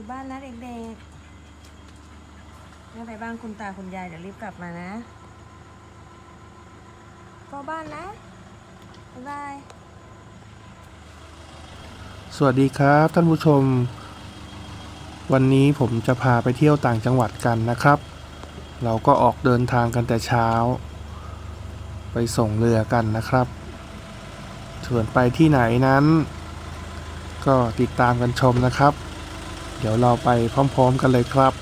อยู่บ้านนะเด็กๆไม่ไปบ้านคุณตาคุณยายเดี๋ยวรีบกลับมานะก็บ้านนะบ๊ายบาย สวัสดีครับท่านผู้ชม วันนี้ผมจะพาไปเที่ยวต่างจังหวัดกันนะครับ เราก็ออกเดินทางกันแต่เช้า ไปส่งเรือกันนะครับส่วนไปที่ไหนนั้น ก็ติดตามกันชมนะครับ เดี๋ยวเราไปพร้อมๆกันเลยครับ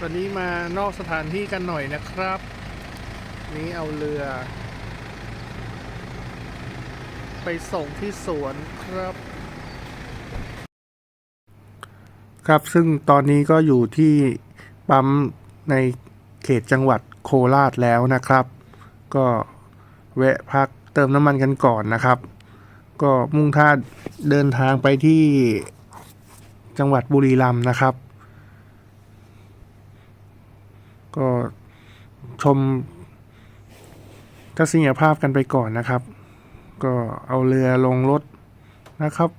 วันนี้มานอกสถานที่กันหน่อยนะครับ นี้เอาเรือ ไปส่งที่สวนครับ ครับซึ่งตอนนี้ก็อยู่ที่ปั๊มในเขตจังหวัดโคราชแล้วนะครับ ก็ แวะพักเติมน้ำมันกันก่อนนะครับ ก็มุ่งท่าเดินทางไปที่จังหวัดบุรีรัมย์นะครับ ก็ชมทัศนียภาพกันไปก่อนนะครับ ก็เอาเรือลงรถนะครับ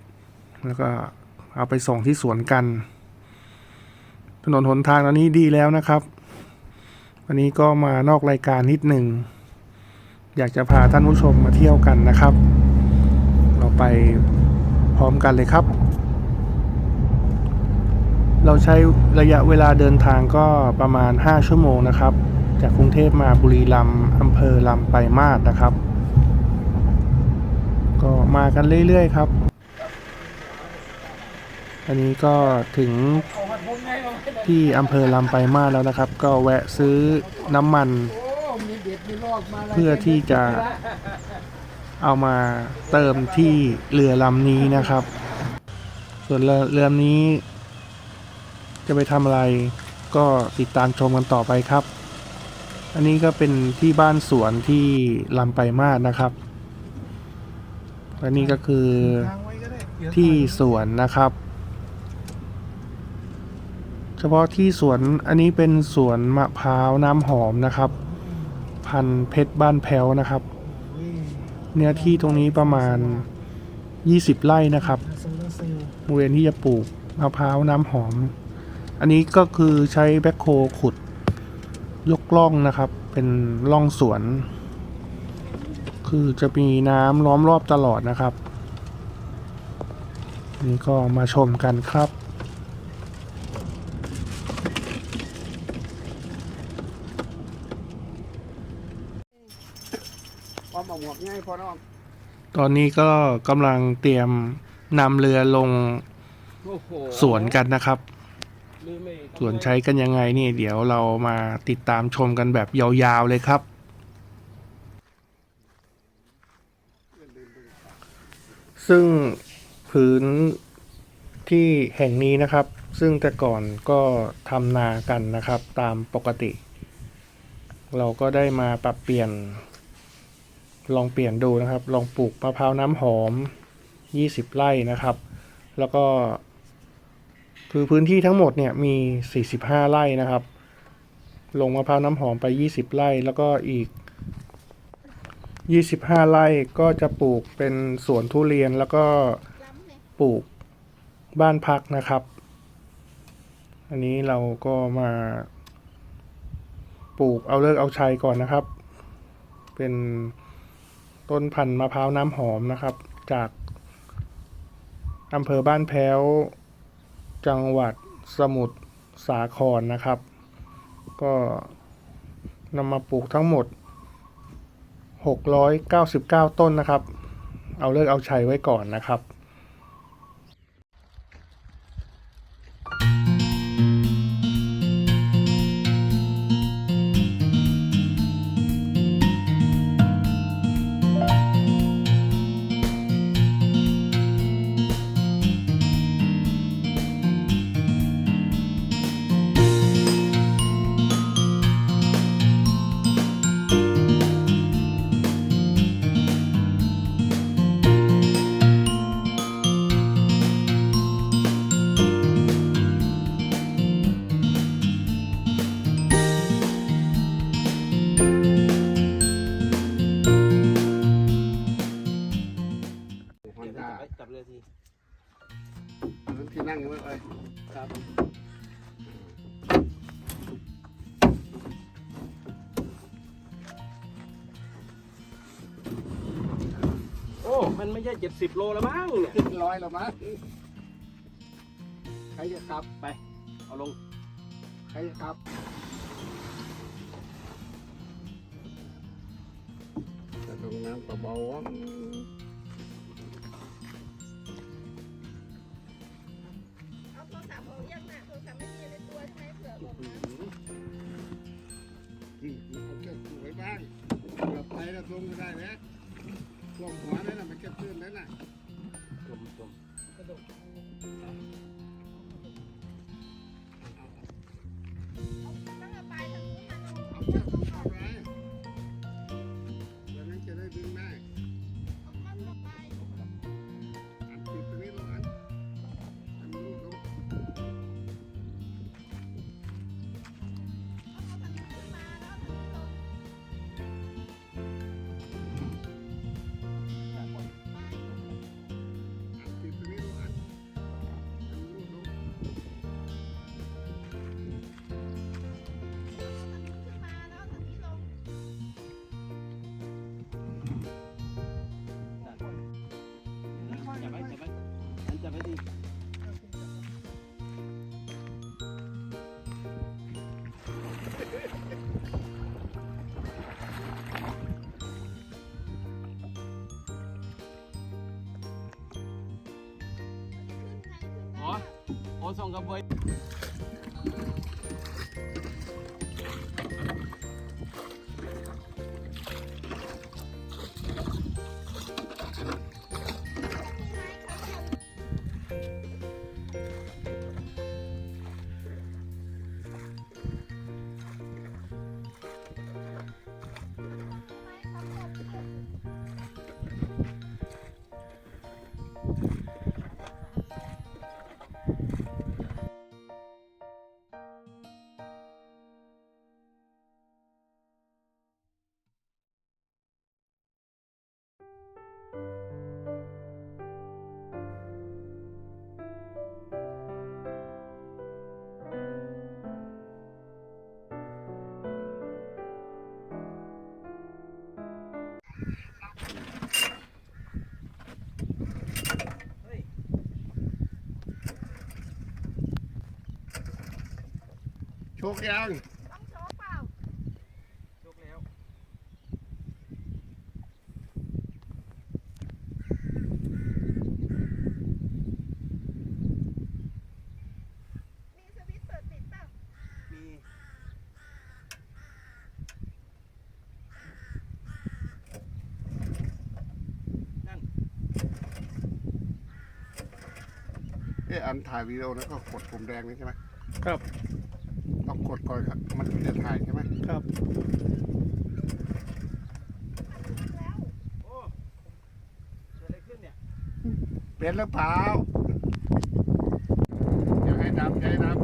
แล้วก็เอาไปส่งที่สวนกัน ถนนหนทางตอนนี้ดีแล้วนะครับ วันนี้ก็มานอกรายการนิดหนึ่ง อยากจะพาท่านผู้ชมมาเที่ยวกันนะครับ เราไปพร้อมกันเลยครับ เราใช้ระยะเวลาเดินทางก็ประมาณ 5 ชั่วโมงนะครับ จากกรุงเทพมาบุรีรัมย์อำเภอลำไปลายมาศนะครับ ก็มากันเรื่อยๆครับ อันนี้ก็ถึงที่อำเภอลำไปลายมาศแล้วนะครับ ก็แวะซื้อน้ำมัน เพื่อที่จะเอามาเติมที่เรือลำนี้นะครับ ส่วนเรือลำนี้ จะไปทำอะไรก็ติดตามชมกันต่อไปครับ อันนี้ก็เป็นที่บ้านสวนที่ลำไปมาศนะครับ และนี่ก็คือที่สวนนะครับ เฉพาะที่สวนอันนี้เป็นสวนมะพร้าวน้ำหอมนะครับ พันธุ์เพชรบ้านแพ้วนะครับ เนื้อที่ตรงนี้ประมาณ 20 ไร่นะครับบริเวณที่จะปลูกมะพร้าวน้ำหอม อันนี้ก็คือใช้แบ็คโฮขุด ยกล่องนะครับ เป็นล่องสวน คือจะมีน้ำล้อมรอบตลอดนะครับ นี่ก็มาชมกันครับ ความหมวกง่ายพอเนาะตอนนี้ก็กำลังเตรียมนำเรือลงโอ้โหสวนกันนะครับ ลืมไม่สวนใช้กันยังไงนี่เดี๋ยวเรามาติดตามชมกันแบบยาวๆเลยครับ ซึ่งพื้นที่แห่งนี้นะครับ ซึ่งแต่ก่อนก็ทำนากันนะครับตามปกติ เราก็ได้มาปรับเปลี่ยน ลองเปลี่ยนดูนะครับ ลองปลูกมะพร้าวน้ำหอม 20 ไร่นะครับ แล้วก็ คือพื้นที่ทั้งหมดเนี่ยมี 45 ไร่นะครับ ลงมะพร้าวน้ำหอมไป 20 ไร่ แล้วก็อีก 25 ไร่ก็จะปลูกเป็นสวนทุเรียนแล้วก็ปลูกบ้านพักนะครับ อันนี้เราก็มาปลูกเอาเลิกเอาชัยก่อนนะครับ เป็น ต้นพันธุ์มะพร้าวน้ำหอมนะครับ จากอำเภอบ้านแพ้ว จังหวัดสมุทรสาครนะครับ ก็นำมาปลูกทั้งหมด 699 ต้นนะครับ เอาเลิกเอาชัยไว้ก่อนนะครับ มันไม่ใช่เจ็ดสิบโลแล้วมั้งเนี่ยขึ้นร้อยแล้วมั้งใครจะขับไป เอาลง ใครจะขับแต่ตรงนั้นก็เบาๆเอาโทรศัพท์เอายังน่ะโทรศัพท์ไม่มีในตัวใช่ไหมเผื่อบอกนะอืมเอาแค่สวยบ้างเกือบไปแล้วลงก็ได้นะท่ วมหัวนั่นน่ะมันแค่ตื้นนั่นน่ะจมจมต้อง โอ้ส่งกับเว้ย ชคยังต้องโชว์เปล่ายกแล้วมีสวิตช์เปิดปิดเปล่ามีเอ๊ะอันถ่ายวิดีโอแล้วก็กดปุ่มแดงนี่ใช่ไหมครับต้อง กดก่อนครับมันถึงจะถ่ายใช่ไหมครับแล้วโอ้เกิดอะไรขึ้นเนี่ยเป็นหรือเปล่าอย่าให้ดับอย่าให้ดับ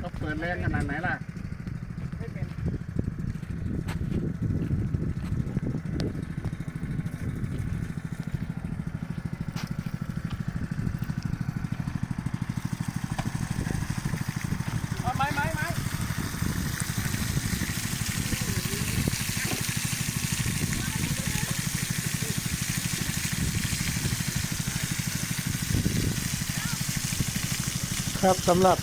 ก็เปิดแรงขนาดไหนล่ะ ไม่เป็น เอาไม้ไม้ไม้ ครับสำหรับ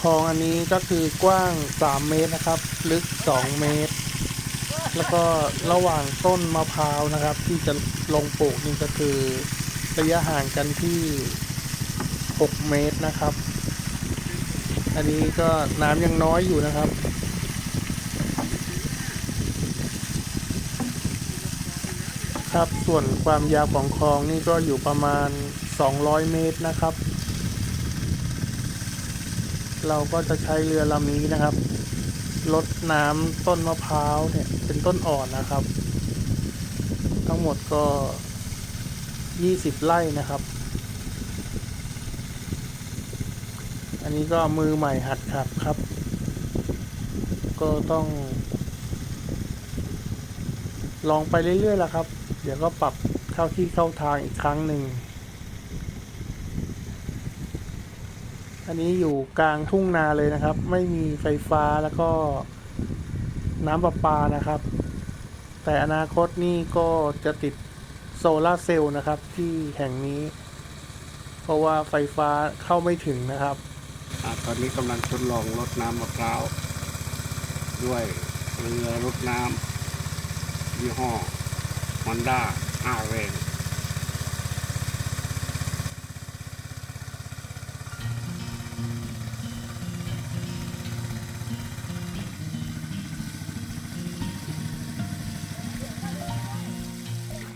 คลองอันนี้ก็คือกว้าง 3 เมตรนะครับ ลึก 2 เมตร แล้วก็ระหว่างต้นมะพร้าวนะครับ ที่จะลงปลูกนี่ก็คือระยะห่างกันที่ 6 เมตรนะครับ อันนี้ก็น้ำยังน้อยอยู่นะครับครับส่วนความยาวของคลองนี่ก็อยู่ประมาณ 200 เมตรนะครับ เราก็จะใช้เรือลำนี้นะครับลดน้ำต้นมะพร้าวเนี่ยเป็นต้นอ่อนนะครับ ทั้งหมดก็ 20 ไร่นะครับ อันนี้ก็มือใหม่หัดขับครับ ก็ต้อง ลองไปเรื่อยๆละครับ เดี๋ยวก็ปรับเข้าที่เข้าทางอีกครั้งหนึ่ง อันนี้อยู่กลางทุ่งนาเลยนะครับ ไม่มีไฟฟ้าแล้วก็น้ำประปานะครับ แต่อนาคตนี่ก็จะติดโซลาร์เซลล์นะครับที่แห่งนี้ เพราะว่าไฟฟ้าเข้าไม่ถึงนะครับอตอนนี้กำลังทดลองรดน้ำมะพร้าว ด้วยเรือรดน้ำยี่ห้อฮอนด้าห้าแ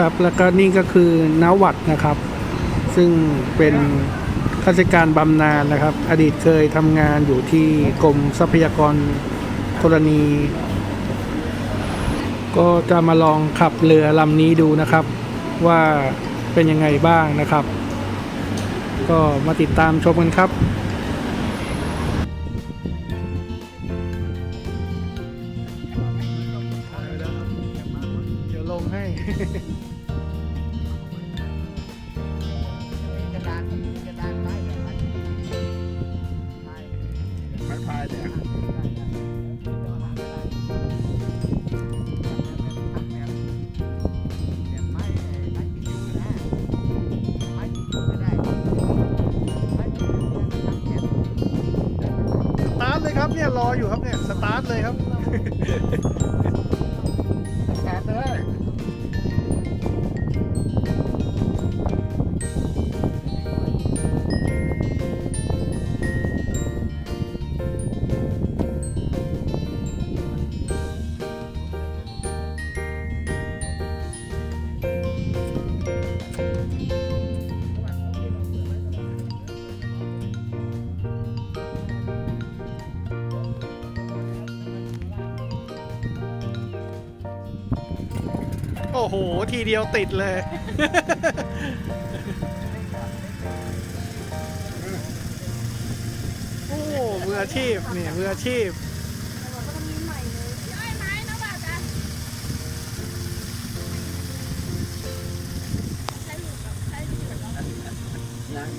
ครับ แล้วก็นี่ก็คือนวัดนะครับ ซึ่งเป็นข้าราชการบำนาญนะครับ อดีตเคยทำงานอยู่ที่กรมทรัพยากรธรณี ก็จะมาลองขับเรือลำนี้ดูนะครับ ว่าเป็นยังไงบ้างนะครับ ก็มาติดตามชมกันครับ ทีเดียวติดเลย โอ้มืออาชีพเนี่ยมืออาชีพย้อยไม้นะบ่าวจ้ะใช้หลุดแบบใช้หลุดแบบยัง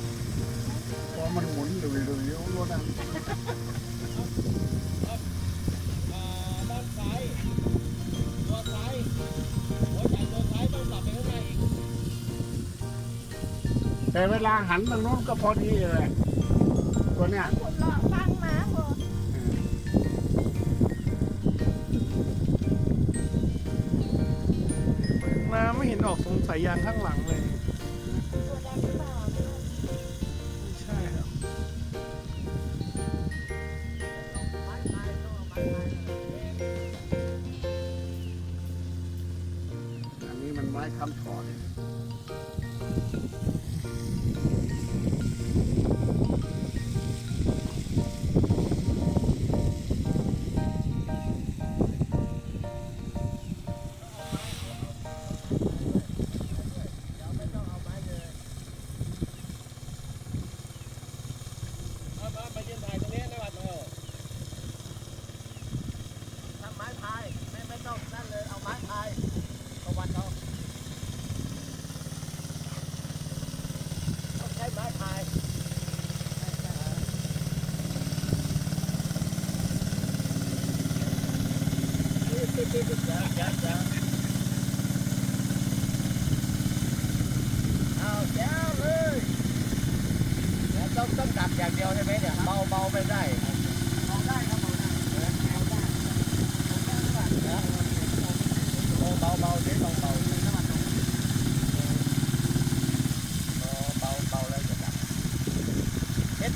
พอมันหมุนดุยดุยรถอะ แต่เวลาหันทางโน้นก็พอดีเลยตัวเนี้ยคนหล่อฟังม้าพอมาไม่เห็นออกตรงสายยางข้างหลังเลย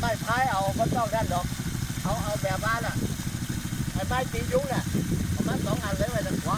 ม้พายเอาก็ต้องด้านดอกเอาเอาแบบบ้านอะไอ้ไม้ตียุ้งน่ะประมาณสองอันเลยไว้ทางขวา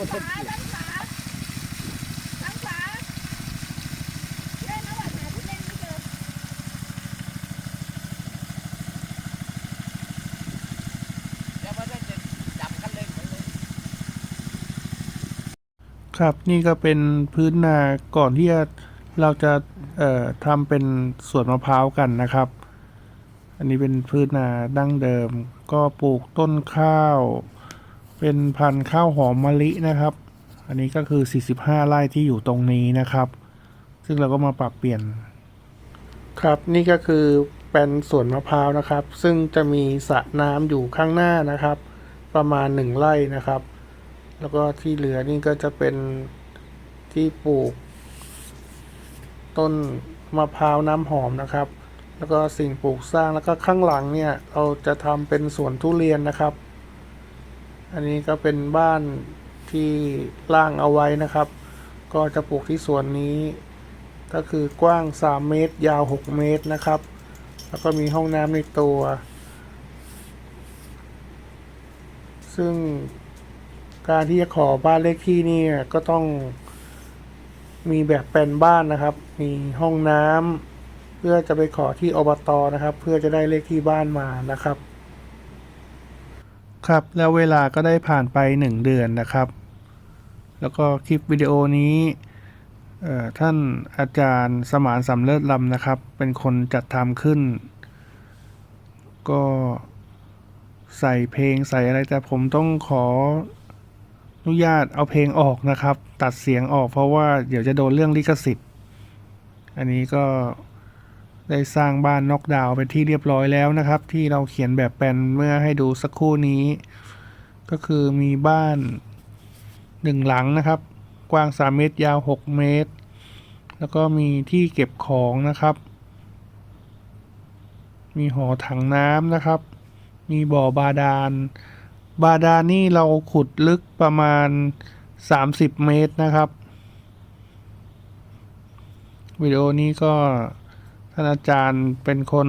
จับก็ด้าต้อนงขาด้านขวาด้านขวาเล่นนะว่าหาที่เล่นไม่เจอเดี๋ยวมันจะจับกันเล่นกันเลยครับนี่ก็เป็นพื้นนาก่อนที่เราจะเอ่อทำเป็นสวนมะพร้าวกันนะครับ อันนี้เป็นพื้นนาดั้งเดิม ก็ปลูกต้นข้าว เป็นพันธุ์ข้าวหอมมะลินะครับ อันนี้ก็คือ 45 ไร่ที่อยู่ตรงนี้นะครับ ซึ่งเราก็มาปรับเปลี่ยน ครับนี่ก็คือเป็นสวนมะพร้าวนะครับ ซึ่งจะมีสระน้ำอยู่ข้างหน้านะครับ ประมาณ 1 ไร่นะครับ แล้วก็ที่เหลือนี่ก็จะเป็นที่ปลูก ต้นมะพร้าวน้ำหอมนะครับ แล้วก็สิ่งปลูกสร้างแล้วก็ข้างหลังเนี่ยเราจะทำเป็นสวนทุเรียนนะครับ อันนี้ก็เป็นบ้านที่ร่างเอาไว้นะครับ ก็จะปลูกที่สวนนี้ ก็คือกว้าง 3 เมตร ยาว 6 เมตรนะครับ แล้วก็มีห้องน้ำในตัว ซึ่งการที่จะขอบ้านเลขที่นี่ก็ต้องมีแบบแปลนบ้านนะครับ มีห้องน้ำเพื่อจะไปขอที่อบตนะครับ เพื่อจะได้เลขที่บ้านมานะครับ ครับแล้วเวลาก็ได้ผ่านไป 1 เดือนนะครับ แล้วก็คลิปวิดีโอนี้ท่านอาจารย์สมานสำเลิศลำนะครับ เป็นคนจัดทำขึ้น ก็ใส่เพลงใส่อะไรแต่ผมต้องขออนุญาตเอาเพลงออกนะครับ ตัดเสียงออกเพราะว่าเดี๋ยวจะโดนเรื่องลิขสิทธิ์ อันนี้ก็ ได้สร้างบ้านน็อกดาวน์เป็นที่เรียบร้อยแล้วนะครับ ที่เราเขียนแบบแปลนเมื่อให้ดูสักครู่นี้ ก็คือมีบ้านหนึ่งหลังนะครับ กว้าง 3 เมตรยาว 6 เมตร แล้วก็มีที่เก็บของนะครับ มีหอถังน้ำนะครับ มีบ่อบาดาล บาดาลนี่เราขุดลึกประมาณ 30 เมตรนะครับวิดีโอนี้ก็านอาจารย์เป็นคน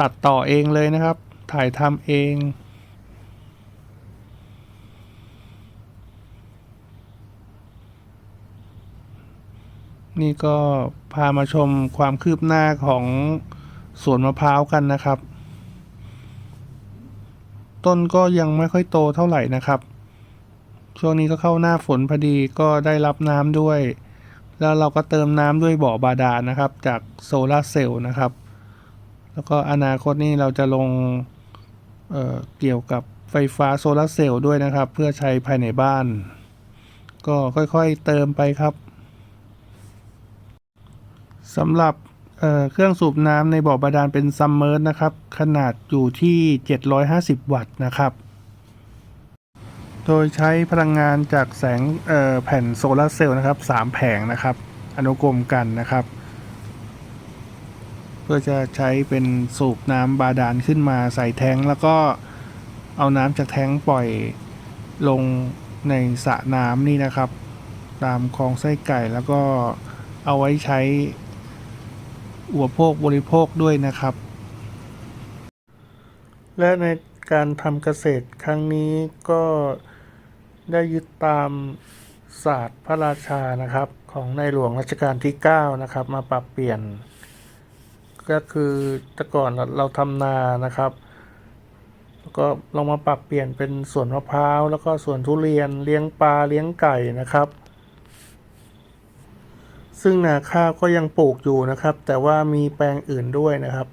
ตัดต่อเองเลยนะครับ ถ่ายทำเองนี่ก็พามาชมความคืบหน้าของสวนมะพร้าวกันนะครับ ต้นก็ยังไม่ค่อยโตเท่าไหร่นะครับ ช่วงนี้ก็เข้าหน้าฝนพอดีก็ได้รับน้ำด้วย แล้วเราก็เติมน้ำด้วยบ่อบาดาลนะครับ จากโซลาร์เซลล์นะครับ แล้วก็อนาคตนี่เราจะลงเเกี่ยวกับไฟฟ้าโซลาร์เซลล์ด้วยนะครับ เพื่อใช้ภายในบ้าน ก็ค่อยๆเติมไปครับสำหรับเเครื่องสูบน้ำในบ่อบาดาลเป็นซัมเมอร์นะครับ ขนาดอยู่ที่ 750 วัตต์นะครับ โดยใช้พลังงานจากแสงแผ่นโซลาร์เซลล์นะครับ3แผงนะครับ อนุกรมกันนะครับ เพื่อจะใช้เป็นสูบน้ำบาดาลขึ้นมาใส่แทงแล้วก็เอาน้ำจากแทงปล่อยลงในสระน้ำนี่นะครับ ตามคลองไส้ไก่แล้วก็เอาไว้ใช้อุปโภคบริโภคด้วยนะครับ และในการทำเกษตรครั้งนี้ก็ ได้ยึดตามศาสตร์พระราชานะครับ ของในหลวงรัชกาลที่ 9 นะครับ มาปรับเปลี่ยน ก็คือแต่ก่อนเราเราทำนานะครับแล้วก็ลองมาปรับเปลี่ยนเป็นสวนมะพร้าวแล้วก็สวนทุเรียนเลี้ยงปลาเลี้ยงไก่นะครับ ซึ่งนาข้าวก็ยังปลูกอยู่นะครับ แต่ว่ามีแปลงอื่นด้วยนะครับ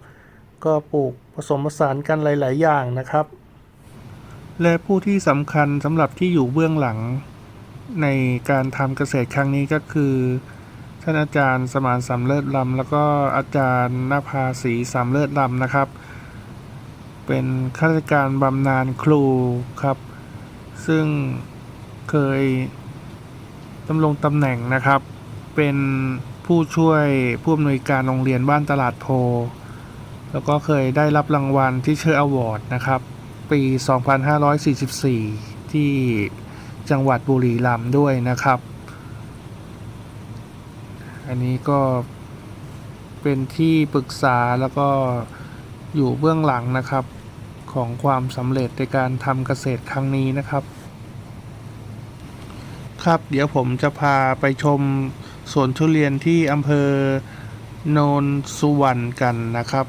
ก็ปลูกผสมผสานกันหลาย ๆ อย่างนะครับ และผู้ที่สำคัญสำหรับที่อยู่เบื้องหลัง ในการทำเกษตรครั้งนี้ก็คือ ท่านอาจารย์สมานสำเลิศลำแล้วก็อาจารย์นภาศีสำเลิศลำนะครับ เป็นข้าราชการบำนาญครูครับ ซึ่งเคยดำรงตำแหน่งนะครับ เป็นผู้ช่วยผู้อำนวยการโรงเรียนบ้านตลาดโพ แล้วก็เคยได้รับรางวัลที่เชอร์อวอร์ดนะครับ ปี 2544 ที่จังหวัดบุรีรัมย์ด้วยนะครับ อันนี้ก็เป็นที่ปรึกษาแล้วก็อยู่เบื้องหลังนะครับของความสำเร็จในการทำเกษตรครั้งนี้นะครับ ครับเดี๋ยวผมจะพาไปชมสวนทุเรียนที่อำเภอโนนสุวรรณกันนะครับ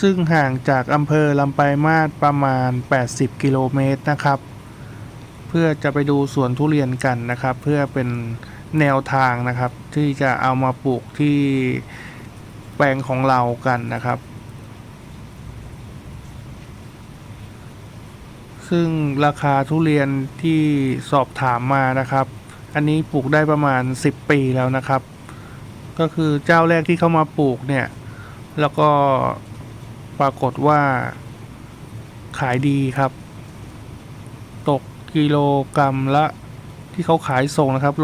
ซึ่งห่างจากอำเภอลำปายมาศประมาณ 80 กิโลเมตรนะครับ เพื่อจะไปดูสวนทุเรียนกันนะครับ เพื่อเป็นแนวทางนะครับ ที่จะเอามาปลูกที่แปลงของเรากันนะครับ ซึ่งราคาทุเรียนที่สอบถามมานะครับ อันนี้ปลูกได้ประมาณ 10 ปีแล้วนะครับ ก็คือเจ้าแรกที่เข้ามาปลูกเนี่ย แล้วก็ ปรากฏว่า ขายดีครับ ตกกิโลกรัมละที่เขาขายส่งนะครับ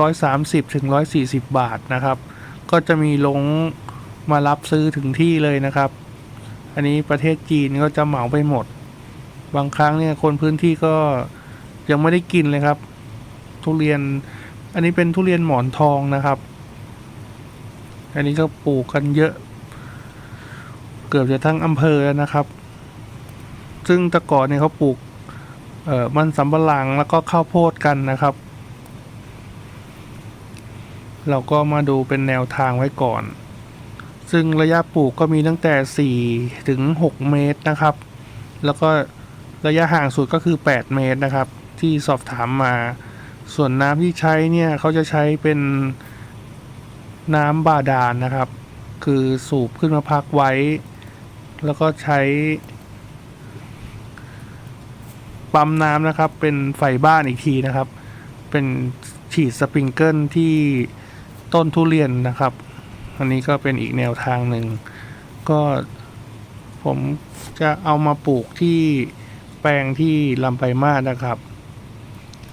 130ถึง140บาทนะครับ ก็จะมีลงมารับซื้อถึงที่เลยนะครับ อันนี้ประเทศจีนก็จะเหมาไปหมด บางครั้งเนี่ยคนพื้นที่ก็ยังไม่ได้กินเลยครับ ทุเรียน อันนี้เป็นทุเรียนหมอนทองนะครับ อันนี้ก็ปลูกกันเยอะ เกือบจะทั้งอำเภอแล้วนะครับ ซึ่งตะก่อนเนี่ยเขาปลูกมันสำปะหลังแล้วก็ข้าวโพดกันนะครับ เราก็มาดูเป็นแนวทางไว้ก่อน ซึ่งระยะปลูกก็มีตั้งแต่ 4 ถึง 6 เมตรนะครับ แล้วก็ระยะห่างสุดก็คือ 8 เมตรนะครับ ที่สอบถามมา ส่วนน้ำที่ใช้เนี่ยเขาจะใช้เป็นน้ำบาดาลนะครับ คือสูบขึ้นมาพักไว้ แล้วก็ใช้ ปั๊มน้ำนะครับ เป็นไฟบ้านอีกทีนะครับ เป็นฉีดสปริงเกิลที่ต้นทุเรียนนะครับ อันนี้ก็เป็นอีกแนวทางหนึ่ง ก็ผมจะเอามาปลูกที่แปลงที่ลำไปมาศนะครับ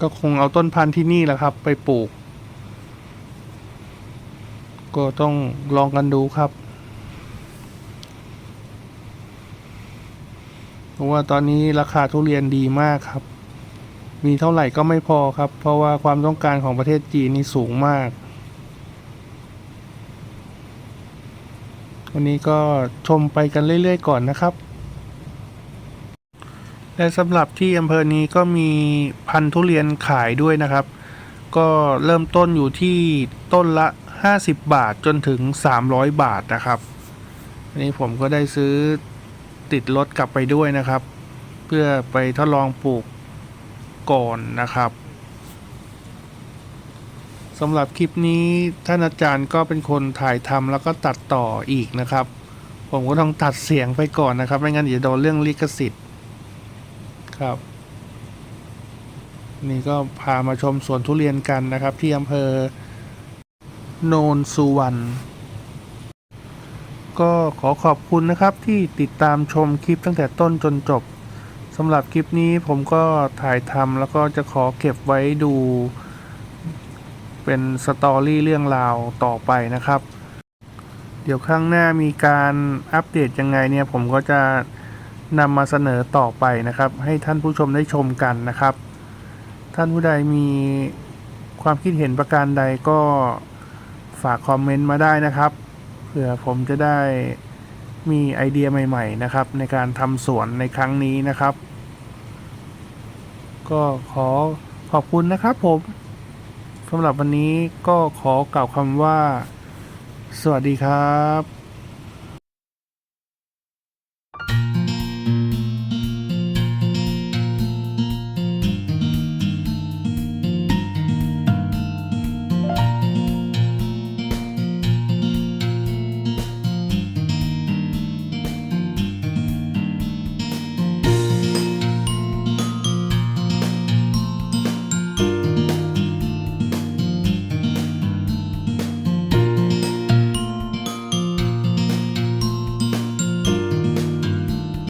ก็คงเอาต้นพันธุ์ที่นี่แหละครับ ไปปลูก ก็ต้องลองกันดูครับ เพราะว่าตอนนี้ราคาทุเรียนดีมากครับ มีเท่าไหร่ก็ไม่พอครับ เพราะว่าความต้องการของประเทศจีนนี่สูงมาก วันนี้ก็ชมไปกันเรื่อยๆก่อนนะครับ และสำหรับที่อำเภอนี้ก็มีพันธุ์ทุเรียนขายด้วยนะครับ ก็เริ่มต้นอยู่ที่ต้นละ 50 บาทจนถึง 300 บาทนะครับอันนี้ผมก็ได้ซื้อ ติดรถกลับไปด้วยนะครับ เพื่อไปทดลองปลูกก่อนนะครับสำหรับคลิปนี้ท่านอาจารย์ก็เป็นคนถ่ายทำแล้วก็ตัดต่ออีกนะครับ ผมก็ต้องตัดเสียงไปก่อนนะครับ ไม่งั้นเดี๋ยวโดนเรื่องลิขสิทธิ์ครับ นี่ก็พามาชมสวนทุเรียนกันนะครับ ที่อำเภอโนนสุวรรณ ก็ขอขอบคุณนะครับที่ติดตามชมคลิปตั้งแต่ต้นจนจบสำหรับคลิปนี้ผมก็ถ่ายทำแล้วก็จะขอเก็บไว้ดู เป็นสตอรี่เรื่องราวต่อไปนะครับ เดี๋ยวครั้งหน้ามีการอัปเดตยังไงเนี่ยผมก็จะนำมาเสนอต่อไปนะครับ ให้ท่านผู้ชมได้ชมกันนะครับ ท่านผู้ใดมีความคิดเห็นประการใดก็ฝากคอมเมนต์มาได้นะครับ เผื่อผมจะได้มีไอเดียใหม่ๆนะครับ ในการทำสวนในครั้งนี้นะครับ ก็ขอขอบคุณนะครับผมสำหรับวันนี้ก็ขอกล่าวคำว่า สวัสดีครับ